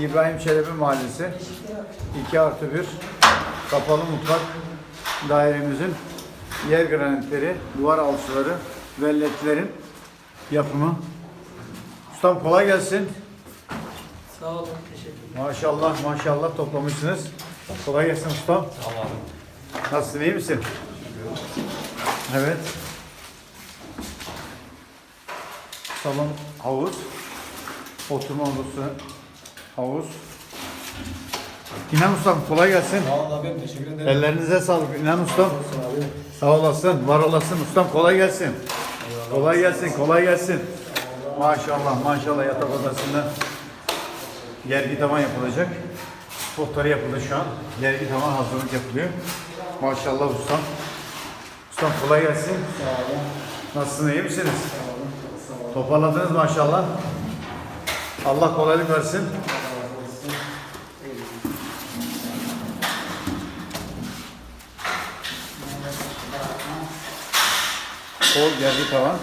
İbrahim Çelebi Mahallesi 2 artı 1 kapalı mutfak dairemizin yer granitleri, duvar alçıları, velletlerin yapımı. Ustam kolay gelsin. Sağ olun, teşekkür Maşallah maşallah toplamışsınız. Kolay gelsin ustam. Tamam. Nasılsın iyi misin? Evet. Salon havuz. Oturma odası havuz. İnan ustam kolay gelsin. Sağ olun abim teşekkür ederim. Ellerinize sağlık İnan ustam. Sağ olasın, var olasın ustam kolay gelsin. Kolay gelsin, kolay gelsin. Maşallah, maşallah yatak odasında gergi tavan yapılacak. Spotları yapıldı şu an. Gergi tavan hazırlık yapılıyor. Maşallah ustam. Ustam kolay gelsin. Nasılsınız, iyi misiniz? Toparladınız maşallah. Allah kolaylık versin. Kol gergi tavan.